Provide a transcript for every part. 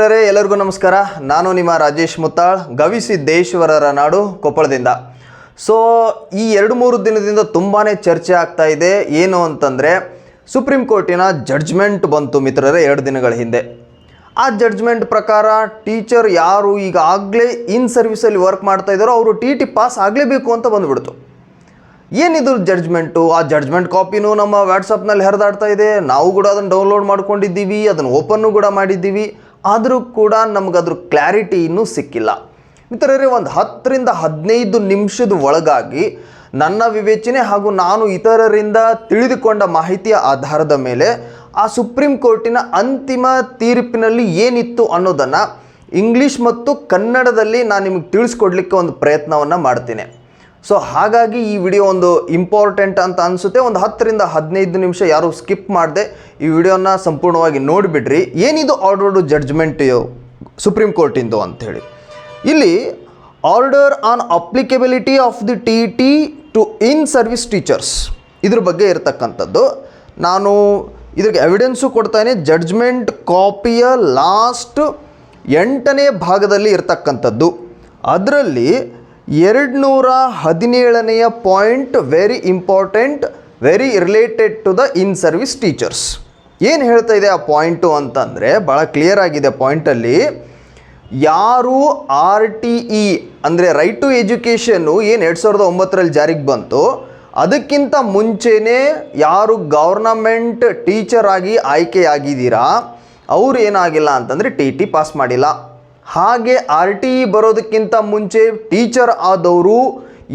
ಎಲ್ಲರಿಗೂ ನಮಸ್ಕಾರ. ನಾನು ನಿಮ್ಮ ರಾಜೇಶ್ ಮುತ್ತಾಳ್ ಗವಿಸಿದ್ದೇಶ್ವರರ ನಾಡು ಕೊಪ್ಪಳದಿಂದ. ಸೊ ಈ ಎರಡು ಮೂರು ದಿನದಿಂದ ತುಂಬಾ ಚರ್ಚೆ ಆಗ್ತಾ ಇದೆ. ಏನು ಅಂತಂದರೆ ಸುಪ್ರೀಂ ಕೋರ್ಟಿನ ಜಡ್ಜ್ಮೆಂಟ್ ಬಂತು ಮಿತ್ರರೇ, ಎರಡು ದಿನಗಳ ಹಿಂದೆ. ಆ ಜಡ್ಜ್ಮೆಂಟ್ ಪ್ರಕಾರ ಟೀಚರ್ ಯಾರು ಈಗಾಗಲೇ ಇನ್ ಸರ್ವಿಸಲ್ಲಿ ವರ್ಕ್ ಮಾಡ್ತಾ ಇದ್ದಾರೋ, ಅವರು ಟಿ ಟಿ ಪಾಸ್ ಆಗಲೇಬೇಕು ಅಂತ ಬಂದುಬಿಡ್ತು. ಏನಿದ್ರು ಜಡ್ಜ್ಮೆಂಟು ಆ ಜಡ್ಜ್ಮೆಂಟ್ ಕಾಪಿನೂ ನಮ್ಮ ವಾಟ್ಸಪ್ನಲ್ಲಿ ಹರಿದಾಡ್ತಾ ಇದೆ. ನಾವು ಕೂಡ ಅದನ್ನು ಡೌನ್ಲೋಡ್ ಮಾಡ್ಕೊಂಡಿದ್ದೀವಿ, ಅದನ್ನು ಓಪನ್ನು ಕೂಡ ಮಾಡಿದ್ದೀವಿ. ಆದರೂ ಕೂಡ ನಮ್ಗೆ ಅದ್ರ ಕ್ಲಾರಿಟಿ ಇನ್ನೂ ಸಿಕ್ಕಿಲ್ಲ. ಮಿತ್ರರೇ, ಒಂದು ಹತ್ತರಿಂದ ಹದಿನೈದು ನಿಮಿಷದ ಒಳಗಾಗಿ ನನ್ನ ವಿವೇಚನೆ ಹಾಗೂ ನಾನು ಇತರರಿಂದ ತಿಳಿದುಕೊಂಡ ಮಾಹಿತಿಯ ಆಧಾರದ ಮೇಲೆ ಆ ಸುಪ್ರೀಂ ಕೋರ್ಟಿನ ಅಂತಿಮ ತೀರ್ಪಿನಲ್ಲಿ ಏನಿತ್ತು ಅನ್ನೋದನ್ನು ಇಂಗ್ಲೀಷ್ ಮತ್ತು ಕನ್ನಡದಲ್ಲಿ ನಾನು ನಿಮಗೆ ತಿಳಿಸ್ಕೊಡ್ಲಿಕ್ಕೆ ಒಂದು ಪ್ರಯತ್ನವನ್ನು ಮಾಡ್ತೀನಿ. ಸೊ ಹಾಗಾಗಿ ಈ ವಿಡಿಯೋ ಒಂದು ಇಂಪಾರ್ಟೆಂಟ್ ಅಂತ ಅನಿಸುತ್ತೆ. ಒಂದು ಹತ್ತರಿಂದ ಹದಿನೈದು ನಿಮಿಷ ಯಾರು ಸ್ಕಿಪ್ ಮಾಡದೆ ಈ ವಿಡಿಯೋನ ಸಂಪೂರ್ಣವಾಗಿ ನೋಡಿಬಿಡ್ರಿ. ಏನಿದು ಆರ್ಡರ್ಡು ಜಡ್ಜ್ಮೆಂಟ್ ಸುಪ್ರೀಂ ಕೋರ್ಟಿಂದು ಅಂಥೇಳಿ ಇಲ್ಲಿ order on applicability of the T T to in service teachers ಇದ್ರ ಬಗ್ಗೆ ಇರತಕ್ಕಂಥದ್ದು. ನಾನು ಇದಕ್ಕೆ ಎವಿಡೆನ್ಸು ಕೊಡ್ತಾನೆ ಜಡ್ಜ್ಮೆಂಟ್ ಕಾಪಿಯ ಲಾಸ್ಟ್ ಎಂಟನೇ ಭಾಗದಲ್ಲಿ ಇರತಕ್ಕಂಥದ್ದು. ಅದರಲ್ಲಿ ಎರಡು ನೂರ ಹದಿನೇಳನೆಯ point very important very related to the in service teachers ಏನು ಹೇಳ್ತಾ ಇದೆ ಆ ಪಾಯಿಂಟು ಅಂತಂದರೆ ಭಾಳ ಕ್ಲಿಯರ್ ಆಗಿದೆ ಪಾಯಿಂಟಲ್ಲಿ. ಯಾರು ಆರ್ ಟಿ ಇ, ಅಂದರೆ ರೈಟ್ ಟು ಎಜುಕೇಷನ್ನು ಏನು ಎರಡು ಸಾವಿರದ ಒಂಬತ್ತರಲ್ಲಿ ಜಾರಿಗೆ ಬಂತು, ಅದಕ್ಕಿಂತ ಮುಂಚೆನೇ ಯಾರು ಗೌರ್ನಮೆಂಟ್ ಟೀಚರ್ ಆಗಿ ಆಯ್ಕೆಯಾಗಿದ್ದೀರಾ, ಅವ್ರು ಏನಾಗಿಲ್ಲ ಅಂತಂದರೆ ಟಿ ಟಿ ಪಾಸ್ ಮಾಡಿಲ್ಲ. ಹಾಗೆ ಆರ್ ಟಿ ಇ ಬರೋದಕ್ಕಿಂತ ಮುಂಚೆ ಟೀಚರ್ ಆದವರು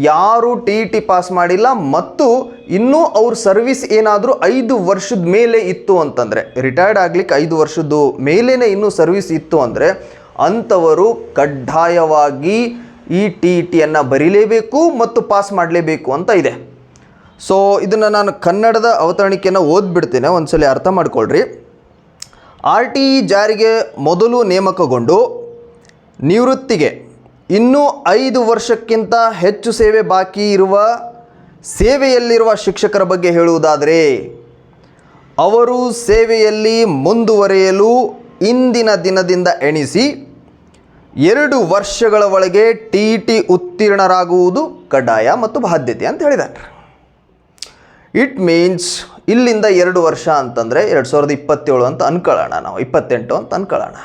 ಯಾರು ಟಿ ಇ ಟಿ ಪಾಸ್ ಮಾಡಿಲ್ಲ ಮತ್ತು ಇನ್ನೂ ಅವ್ರ ಸರ್ವಿಸ್ ಏನಾದರೂ ಐದು ವರ್ಷದ ಮೇಲೆ ಇತ್ತು ಅಂತಂದರೆ, ರಿಟೈರ್ಡ್ ಆಗ್ಲಿಕ್ಕೆ ಐದು ವರ್ಷದ್ದು ಮೇಲೇ ಇನ್ನೂ ಸರ್ವಿಸ್ ಇತ್ತು ಅಂದರೆ ಅಂಥವರು ಕಡ್ಡಾಯವಾಗಿ ಈ ಟಿ ಇ ಟಿಯನ್ನು ಬರೀಲೇಬೇಕು ಮತ್ತು ಪಾಸ್ ಮಾಡಲೇಬೇಕು ಅಂತ ಇದೆ. ಸೊ ಇದನ್ನು ನಾನು ಕನ್ನಡದ ಅವತರಣಿಕೆಯನ್ನು ಓದ್ಬಿಡ್ತೇನೆ ಸಲ ಅರ್ಥ ಮಾಡ್ಕೊಳ್ರಿ. ಆರ್ ಟಿ ಇ ಜಾರಿಗೆ ಮೊದಲು ನೇಮಕಗೊಂಡು ನಿವೃತ್ತಿಗೆ ಇನ್ನೂ ಐದು ವರ್ಷಕ್ಕಿಂತ ಹೆಚ್ಚು ಸೇವೆ ಬಾಕಿ ಇರುವ, ಸೇವೆಯಲ್ಲಿರುವ ಶಿಕ್ಷಕರ ಬಗ್ಗೆ ಹೇಳುವುದಾದರೆ, ಅವರು ಸೇವೆಯಲ್ಲಿ ಮುಂದುವರೆಯಲು ಇಂದಿನ ದಿನದಿಂದ ಎಣಿಸಿ ಎರಡು ವರ್ಷಗಳ ಒಳಗೆ ಟಿ ಟಿ ಉತ್ತೀರ್ಣರಾಗುವುದು ಕಡ್ಡಾಯ ಮತ್ತು ಬಾಧ್ಯತೆ ಅಂತ ಹೇಳಿದ್ದಾರೆ. ಇಟ್ ಮೀನ್ಸ್ ಇಲ್ಲಿಂದ ಎರಡು ವರ್ಷ ಅಂತಂದರೆ ಎರಡು ಸಾವಿರದ ಇಪ್ಪತ್ತೇಳು ಅಂತ ಅನ್ಕೊಳ್ಳೋಣ ನಾವು, ಇಪ್ಪತ್ತೆಂಟು ಅಂತ ಅನ್ಕೊಳ್ಳೋಣ.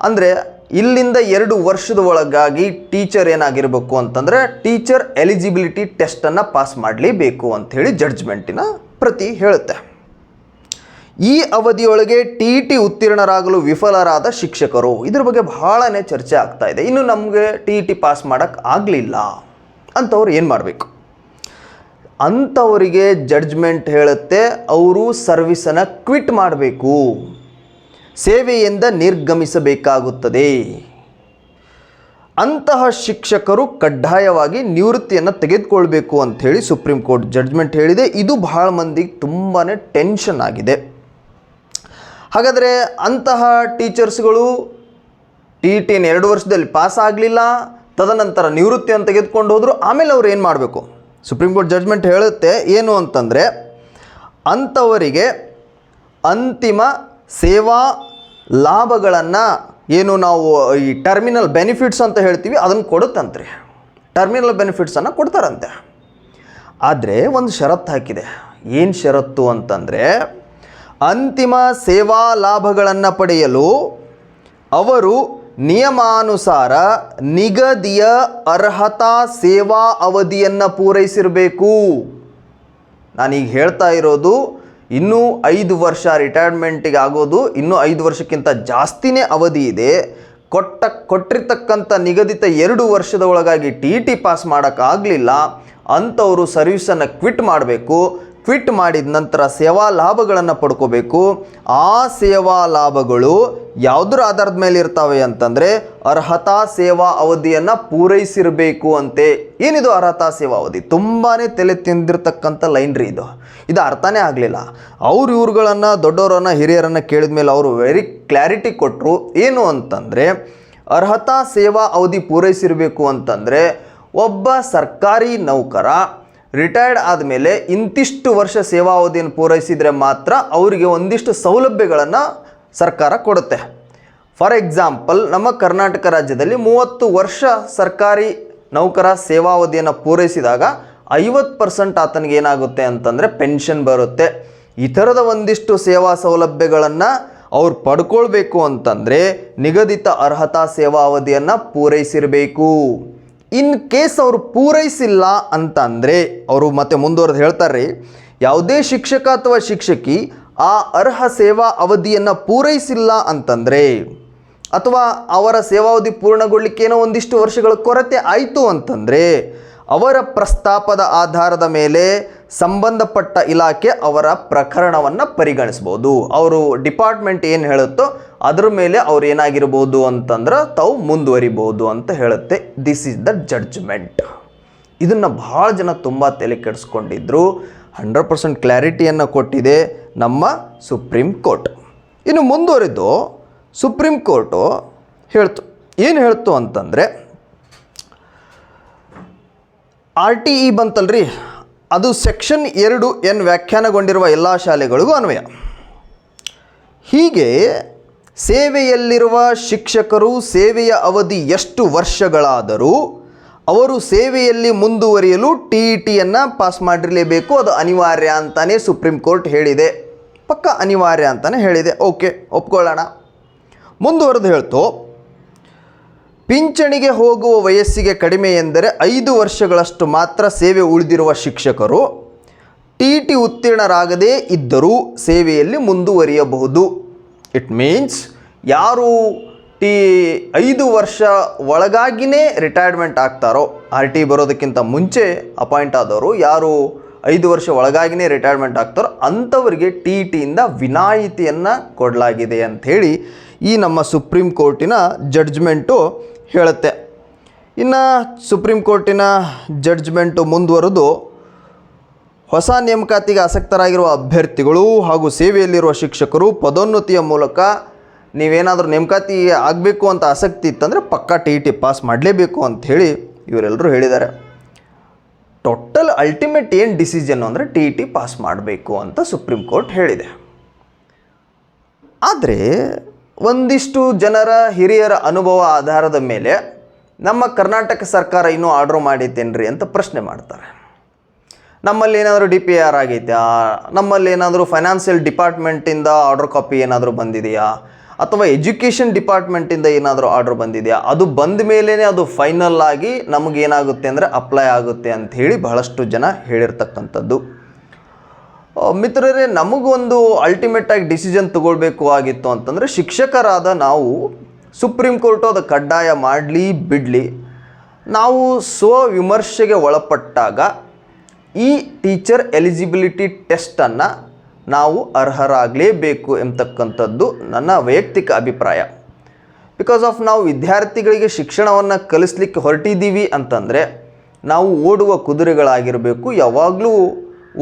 ಅಂದರೆ ಇಲ್ಲಿಂದ ಎರಡು ವರ್ಷದ ಒಳಗಾಗಿ ಟೀಚರ್ ಏನಾಗಿರಬೇಕು ಅಂತಂದರೆ ಟೀಚರ್ ಎಲಿಜಿಬಿಲಿಟಿ ಟೆಸ್ಟನ್ನು ಪಾಸ್ ಮಾಡಲೇಬೇಕು ಅಂಥೇಳಿ ಜಡ್ಜ್ಮೆಂಟಿನ ಪ್ರತಿ ಹೇಳುತ್ತೆ. ಈ ಅವಧಿಯೊಳಗೆ ಟಿ ಟಿ ಉತ್ತೀರ್ಣರಾಗಲು ವಿಫಲರಾದ ಶಿಕ್ಷಕರು, ಇದ್ರ ಬಗ್ಗೆ ಬಹಳನೇ ಚರ್ಚೆ ಆಗ್ತಾ ಇದೆ. ಇನ್ನು ನಮಗೆ ಟಿ ಟಿ ಪಾಸ್ ಮಾಡೋಕ್ಕೆ ಆಗಲಿಲ್ಲ ಅಂಥವ್ರು ಏನು ಮಾಡಬೇಕು? ಅಂಥವರಿಗೆ ಜಡ್ಜ್ಮೆಂಟ್ ಹೇಳುತ್ತೆ, ಅವರು ಸರ್ವಿಸನ್ನು ಕ್ವಿಟ್ ಮಾಡಬೇಕು. ಸೇವೆಯಿಂದ ನಿರ್ಗಮಿಸಬೇಕಾಗುತ್ತದೆ. ಅಂತಹ ಶಿಕ್ಷಕರು ಕಡ್ಡಾಯವಾಗಿ ನಿವೃತ್ತಿಯನ್ನು ತೆಗೆದುಕೊಳ್ಬೇಕು ಅಂಥೇಳಿ ಸುಪ್ರೀಂ ಕೋರ್ಟ್ ಜಡ್ಜ್ಮೆಂಟ್ ಹೇಳಿದೆ. ಇದು ಬಹಳ ಮಂದಿಗೆ ತುಂಬಾ ಟೆನ್ಷನ್ ಆಗಿದೆ. ಹಾಗಾದರೆ ಅಂತಹ ಟೀಚರ್ಸ್ಗಳು ಟಿ ಟಿನ ಎರಡು ವರ್ಷದಲ್ಲಿ ಪಾಸ್ ಆಗಲಿಲ್ಲ, ತದನಂತರ ನಿವೃತ್ತಿಯನ್ನು ತೆಗೆದುಕೊಂಡು ಹೋದರು, ಆಮೇಲೆ ಅವ್ರು ಏನು ಮಾಡಬೇಕು? ಸುಪ್ರೀಂ ಕೋರ್ಟ್ ಜಡ್ಜ್ಮೆಂಟ್ ಹೇಳುತ್ತೆ ಏನು ಅಂತಂದರೆ, ಅಂಥವರಿಗೆ ಅಂತಿಮ ಸೇವಾ ಲಾಭಗಳನ್ನು ಏನು ನಾವು, ಈ ಟರ್ಮಿನಲ್ ಬೆನಿಫಿಟ್ಸ್ ಅಂತ ಹೇಳ್ತೀವಿ, ಅದನ್ನು ಕೊಡುತ್ತಂತ್ರಿ. ಟರ್ಮಿನಲ್ ಬೆನಿಫಿಟ್ಸನ್ನು ಕೊಡ್ತಾರಂತೆ. ಆದರೆ ಒಂದು ಷರತ್ತು ಹಾಕಿದೆ. ಏನು ಷರತ್ತು ಅಂತಂದರೆ, ಅಂತಿಮ ಸೇವಾ ಲಾಭಗಳನ್ನು ಪಡೆಯಲು ಅವರು ನಿಯಮಾನುಸಾರ ನಿಗದಿಯ ಅರ್ಹತಾ ಸೇವಾ ಅವಧಿಯನ್ನು ಪೂರೈಸಿರಬೇಕು. ನಾನೀಗ ಹೇಳ್ತಾ ಇರೋದು ಇನ್ನೂ ಐದು ವರ್ಷ ರಿಟೈರ್ಮೆಂಟಿಗೆ ಆಗೋದು, ಇನ್ನೂ ಐದು ವರ್ಷಕ್ಕಿಂತ ಜಾಸ್ತಿನೇ ಅವಧಿ ಇದೆ. ಕೊಟ್ಟ, ಕೊಟ್ಟಿರ್ತಕ್ಕಂಥ ನಿಗದಿತ ಎರಡು ವರ್ಷದ ಒಳಗಾಗಿ ಟಿ ಟಿ ಪಾಸ್ ಮಾಡೋಕ್ಕಾಗಲಿಲ್ಲ. ಅಂಥವರು ಸರ್ವಿಸನ್ನು ಕ್ವಿಟ್ ಮಾಡಬೇಕು. ಕ್ವಿಟ್ ಮಾಡಿದ ನಂತರ ಸೇವಾ ಲಾಭಗಳನ್ನು ಪಡ್ಕೋಬೇಕು. ಆ ಸೇವಾ ಲಾಭಗಳು ಯಾವುದ್ರ ಆಧಾರದ ಮೇಲೆ ಇರ್ತವೆ ಅಂತಂದರೆ ಅರ್ಹತಾ ಸೇವಾ ಅವಧಿಯನ್ನು ಪೂರೈಸಿರಬೇಕು ಅಂತೆ. ಏನಿದು ಅರ್ಹತಾ ಸೇವಾ ಅವಧಿ? ತುಂಬಾ ತಲೆ ತಿಂದಿರ್ತಕ್ಕಂಥ ಲೈನ್ ರೀ ಇದು. ಇದು ಅರ್ಥನೇ ಆಗಲಿಲ್ಲ. ಅವ್ರು ಇವ್ರುಗಳನ್ನು ದೊಡ್ಡವರನ್ನು ಹಿರಿಯರನ್ನು ಕೇಳಿದ ಮೇಲೆ ಅವರು ವೆರಿ ಕ್ಲಾರಿಟಿ ಕೊಟ್ಟರು ಏನು ಅಂತಂದರೆ ಅರ್ಹತಾ ಸೇವಾ ಅವಧಿ ಪೂರೈಸಿರಬೇಕು ಅಂತಂದರೆ ಒಬ್ಬ ಸರ್ಕಾರಿ ನೌಕರ ರಿಟೈರ್ಡ್ ಆದಮೇಲೆ ಇಂತಿಷ್ಟು ವರ್ಷ ಸೇವಾವಧಿಯನ್ನು ಪೂರೈಸಿದರೆ ಮಾತ್ರ ಅವರಿಗೆ ಒಂದಿಷ್ಟು ಸೌಲಭ್ಯಗಳನ್ನು ಸರ್ಕಾರ ಕೊಡುತ್ತೆ. ಫಾರ್ ಎಕ್ಸಾಂಪಲ್ ನಮ್ಮ ಕರ್ನಾಟಕ ರಾಜ್ಯದಲ್ಲಿ ಮೂವತ್ತು ವರ್ಷ ಸರ್ಕಾರಿ ನೌಕರ ಸೇವಾವಧಿಯನ್ನು ಪೂರೈಸಿದಾಗ ಐವತ್ತು ಪರ್ಸೆಂಟ್ ಆತನಿಗೆ ಏನಾಗುತ್ತೆ ಅಂತಂದರೆ ಪೆನ್ಷನ್ ಬರುತ್ತೆ. ಈ ಥರದ ಒಂದಿಷ್ಟು ಸೇವಾ ಸೌಲಭ್ಯಗಳನ್ನು ಅವ್ರು ಪಡ್ಕೊಳ್ಬೇಕು ಅಂತಂದರೆ ನಿಗದಿತ ಅರ್ಹತಾ ಸೇವಾ ಅವಧಿಯನ್ನು ಪೂರೈಸಿರಬೇಕು. ಇನ್ ಕೇಸ್ ಅವರು ಪೂರೈಸಿಲ್ಲ ಅಂತಂದರೆ, ಅವರು ಮತ್ತೆ ಮುಂದುವರೆದು ಹೇಳ್ತಾರೆ ಯಾವುದೇ ಶಿಕ್ಷಕ ಅಥವಾ ಶಿಕ್ಷಕಿ ಆ ಅರ್ಹ ಸೇವಾ ಅವಧಿಯನ್ನು ಪೂರೈಸಿಲ್ಲ ಅಂತಂದರೆ, ಅಥವಾ ಅವರ ಸೇವಾವಧಿ ಪೂರ್ಣಗೊಳ್ಳಿಕ್ಕೇನೋ ಒಂದಿಷ್ಟು ವರ್ಷಗಳ ಕೊರತೆ ಆಯಿತು ಅಂತಂದರೆ ಅವರ ಪ್ರಸ್ತಾಪದ ಆಧಾರದ ಮೇಲೆ ಸಂಬಂಧಪಟ್ಟ ಇಲಾಖೆ ಅವರ ಪ್ರಕರಣವನ್ನು ಪರಿಗಣಿಸ್ಬೋದು. ಅವರು ಡಿಪಾರ್ಟ್ಮೆಂಟ್ ಏನು ಹೇಳುತ್ತೋ ಅದರ ಮೇಲೆ ಅವ್ರು ಏನಾಗಿರ್ಬೋದು ಅಂತಂದ್ರೆ ತಾವು ಮುಂದುವರಿಬೋದು ಅಂತ ಹೇಳುತ್ತೆ. ದಿಸ್ ಈಸ್ ದ ಜಡ್ಜ್ಮೆಂಟ್ ಇದನ್ನು ಭಾಳ ಜನ ತುಂಬ ತಲೆ ಕೆಡಿಸ್ಕೊಂಡಿದ್ರು. ಹಂಡ್ರೆಡ್ ಪರ್ಸೆಂಟ್ ಕ್ಲಾರಿಟಿಯನ್ನು ಕೊಟ್ಟಿದೆ ನಮ್ಮ ಸುಪ್ರೀಂ ಕೋರ್ಟ್. ಇನ್ನು ಮುಂದುವರಿದು ಸುಪ್ರೀಂ ಕೋರ್ಟು ಹೇಳ್ತು. ಏನು ಹೇಳ್ತು ಅಂತಂದರೆ ಆರ್ ಟಿ ಇ ಬಂತಲ್ರಿ? ಅದು ಸೆಕ್ಷನ್ ಎರಡು ಎನ್ ವ್ಯಾಖ್ಯಾನಗೊಂಡಿರುವ ಎಲ್ಲ ಶಾಲೆಗಳಿಗೂ ಅನ್ವಯ. ಹೀಗೆ ಸೇವೆಯಲ್ಲಿರುವ ಶಿಕ್ಷಕರು ಸೇವೆಯ ಅವಧಿ ಎಷ್ಟು ವರ್ಷಗಳಾದರೂ ಅವರು ಸೇವೆಯಲ್ಲಿ ಮುಂದುವರಿಯಲು ಟಿ ಇ ಟಿಯನ್ನು ಪಾಸ್ ಮಾಡಿರಲೇಬೇಕು. ಅದು ಅನಿವಾರ್ಯ ಅಂತಲೇ ಸುಪ್ರೀಂ ಕೋರ್ಟ್ ಹೇಳಿದೆ. ಪಕ್ಕ ಅನಿವಾರ್ಯ ಅಂತಲೇ ಹೇಳಿದೆ. ಓಕೆ, ಒಪ್ಕೊಳ್ಳೋಣ. ಮುಂದುವರೆದು ಹೇಳ್ತು ಪಿಂಚಣಿಗೆ ಹೋಗುವ ವಯಸ್ಸಿಗೆ ಕಡಿಮೆ ಎಂದರೆ ಐದು ವರ್ಷಗಳಷ್ಟು ಮಾತ್ರ ಸೇವೆ ಉಳಿದಿರುವ ಶಿಕ್ಷಕರು ಟಿ ಟಿ ಉತ್ತೀರ್ಣರಾಗದೇ ಇದ್ದರೂ ಸೇವೆಯಲ್ಲಿ ಮುಂದುವರಿಯಬಹುದು. ಇಟ್ ಮೀನ್ಸ್ ಯಾರು ಟಿ ಐದು ವರ್ಷ ಒಳಗಾಗಿನೇ ರಿಟೈರ್ಮೆಂಟ್ ಆಗ್ತಾರೋ ಆರ್ ಟಿ ಬರೋದಕ್ಕಿಂತ ಮುಂಚೆ ಅಪಾಯಿಂಟ್ ಆದವರು ಯಾರು ಐದು ವರ್ಷ ಒಳಗಾಗಿನೇ ರಿಟೈರ್ಮೆಂಟ್ ಆಗ್ತಾರೋ ಅಂಥವರಿಗೆ ಟಿ ಟಿಯಿಂದ ವಿನಾಯಿತಿಯನ್ನು ಕೊಡಲಾಗಿದೆ ಅಂಥೇಳಿ ಈ ನಮ್ಮ ಸುಪ್ರೀಂ ಕೋರ್ಟಿನ ಜಡ್ಜ್ಮೆಂಟು ಹೇಳುತ್ತೆ. ಇನ್ನು ಸುಪ್ರೀಂ ಕೋರ್ಟಿನ ಜಡ್ಜ್ಮೆಂಟು ಮುಂದುವರೆದು ಹೊಸ ನೇಮಕಾತಿಗೆ ಆಸಕ್ತರಾಗಿರುವ ಅಭ್ಯರ್ಥಿಗಳು ಹಾಗೂ ಸೇವೆಯಲ್ಲಿರುವ ಶಿಕ್ಷಕರು ಪದೋನ್ನತಿಯ ಮೂಲಕ ನೀವೇನಾದರೂ ನೇಮಕಾತಿ ಆಗಬೇಕು ಅಂತ ಆಸಕ್ತಿ ಇತ್ತಂದರೆ ಪಕ್ಕಾ ಟಿ ಟಿ ಪಾಸ್ ಮಾಡಲೇಬೇಕು ಅಂತ ಹೇಳಿ ಇವರೆಲ್ಲರೂ ಹೇಳಿದ್ದಾರೆ. ಟೋಟಲ್ ಅಲ್ಟಿಮೇಟ್ ಏನು ಡಿಸಿಷನ್ ಅಂದರೆ ಟಿ ಟಿ ಪಾಸ್ ಮಾಡಬೇಕು ಅಂತ ಸುಪ್ರೀಂ ಕೋರ್ಟ್ ಹೇಳಿದೆ. ಆದರೆ ಒಂದಿಷ್ಟು ಜನರ ಹಿರಿಯರ ಅನುಭವ ಆಧಾರದ ಮೇಲೆ ನಮ್ಮ ಕರ್ನಾಟಕ ಸರ್ಕಾರ ಇನ್ನೂ ಆರ್ಡ್ರ್ ಮಾಡಿದ್ದೇನ್ರಿ ಅಂತ ಪ್ರಶ್ನೆ ಮಾಡ್ತಾರೆ. ನಮ್ಮಲ್ಲಿ ಏನಾದರೂ ಡಿ ಪಿ ಆರ್ ಆಗೈತಾ? ನಮ್ಮಲ್ಲಿ ಏನಾದರೂ ಫೈನಾನ್ಷಿಯಲ್ ಡಿಪಾರ್ಟ್ಮೆಂಟಿಂದ ಆರ್ಡರ್ ಕಾಪಿ ಏನಾದರೂ ಬಂದಿದೆಯಾ? ಅಥವಾ ಎಜುಕೇಷನ್ ಡಿಪಾರ್ಟ್ಮೆಂಟಿಂದ ಏನಾದರೂ ಆರ್ಡರ್ ಬಂದಿದೆಯಾ? ಅದು ಬಂದ ಮೇಲೇ ಅದು ಫೈನಲ್ ಆಗಿ ನಮಗೇನಾಗುತ್ತೆ ಅಂದರೆ ಅಪ್ಲೈ ಆಗುತ್ತೆ ಅಂತ ಹೇಳಿ ಬಹಳಷ್ಟು ಜನ ಹೇಳಿರ್ತಕ್ಕಂಥದ್ದು. ಮಿತ್ರರೇ, ನಮಗೊಂದು ಅಲ್ಟಿಮೇಟ್ ಆಗಿ ಡಿಸಿಷನ್ ತಗೊಳ್ಬೇಕು ಆಗಿತ್ತು ಅಂತಂದರೆ ಶಿಕ್ಷಕರಾದ ನಾವು ಸುಪ್ರೀಂ ಕೋರ್ಟು ಅದು ಕಡ್ಡಾಯ ಮಾಡಲಿ ಬಿಡಲಿ. ನಾವು ಸ್ವವಿಮರ್ಶೆಗೆ ಒಳಪಟ್ಟಾಗ ಈ ಟೀಚರ್ ಎಲಿಜಿಬಿಲಿಟಿ ಟೆಸ್ಟನ್ನು ನಾವು ಅರ್ಹರಾಗಲೇಬೇಕು ಎಂಬತಕ್ಕಂಥದ್ದು ನನ್ನ ವೈಯಕ್ತಿಕ ಅಭಿಪ್ರಾಯ. ಬಿಕಾಸ್ ಆಫ್ ನಾವು ವಿದ್ಯಾರ್ಥಿಗಳಿಗೆ ಶಿಕ್ಷಣವನ್ನು ಕಲಿಸ್ಲಿಕ್ಕೆ ಹೊರಟಿದ್ದೀವಿ ಅಂತಂದರೆ ನಾವು ಓಡುವ ಕುದುರೆಗಳಾಗಿರಬೇಕು, ಯಾವಾಗಲೂ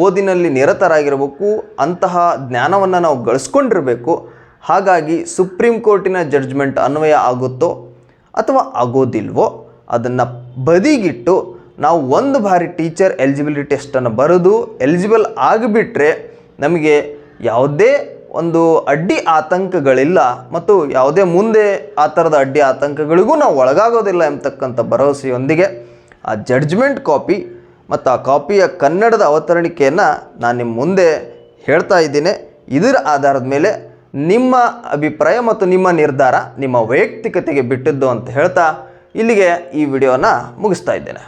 ಓದಿನಲ್ಲಿ ನಿರತರಾಗಿರಬೇಕು, ಅಂತಹ ಜ್ಞಾನವನ್ನು ನಾವು ಗಳಿಸ್ಕೊಂಡಿರಬೇಕು, ಹಾಗಾಗಿ ಸುಪ್ರೀಂ ಕೋರ್ಟಿನ ಜಡ್ಜ್ಮೆಂಟ್ ಅನ್ವಯ ಆಗುತ್ತೋ ಅಥವಾ ಆಗೋದಿಲ್ವೋ ಅದನ್ನು ಬದಿಗಿಟ್ಟು ನಾವು ಒಂದು ಬಾರಿ ಟೀಚರ್ ಎಲಿಜಿಬಿಲಿಟಿ ಟೆಸ್ಟನ್ನು ಬರೆದು ಎಲಿಜಿಬಲ್ ಆಗಿಬಿಟ್ರೆ ನಮಗೆ ಯಾವುದೇ ಒಂದು ಅಡ್ಡಿ ಆತಂಕಗಳಿಲ್ಲ ಮತ್ತು ಯಾವುದೇ ಮುಂದೆ ಆ ಥರದ ಅಡ್ಡಿ ಆತಂಕಗಳಿಗೂ ನಾವು ಒಳಗಾಗೋದಿಲ್ಲ ಎಂಬತಕ್ಕಂಥ ಭರವಸೆಯೊಂದಿಗೆ ಆ ಜಡ್ಜ್ಮೆಂಟ್ ಕಾಪಿ ಮತ್ತು ಆ ಕಾಪಿಯ ಕನ್ನಡದ ಅವತರಣಿಕೆಯನ್ನು ನಾನು ನಿಮ್ಮ ಮುಂದೆ ಹೇಳ್ತಾ ಇದ್ದೀನಿ. ಇದರ ಆಧಾರದ ಮೇಲೆ ನಿಮ್ಮ ಅಭಿಪ್ರಾಯ ಮತ್ತು ನಿಮ್ಮ ನಿರ್ಧಾರ ನಿಮ್ಮ ವೈಯಕ್ತಿಕತೆಗೆ ಬಿಟ್ಟಿದ್ದು ಅಂತ ಹೇಳ್ತಾ ಇಲ್ಲಿಗೆ ಈ ವಿಡಿಯೋನ ಮುಗಿಸ್ತಾ ಇದ್ದೇನೆ.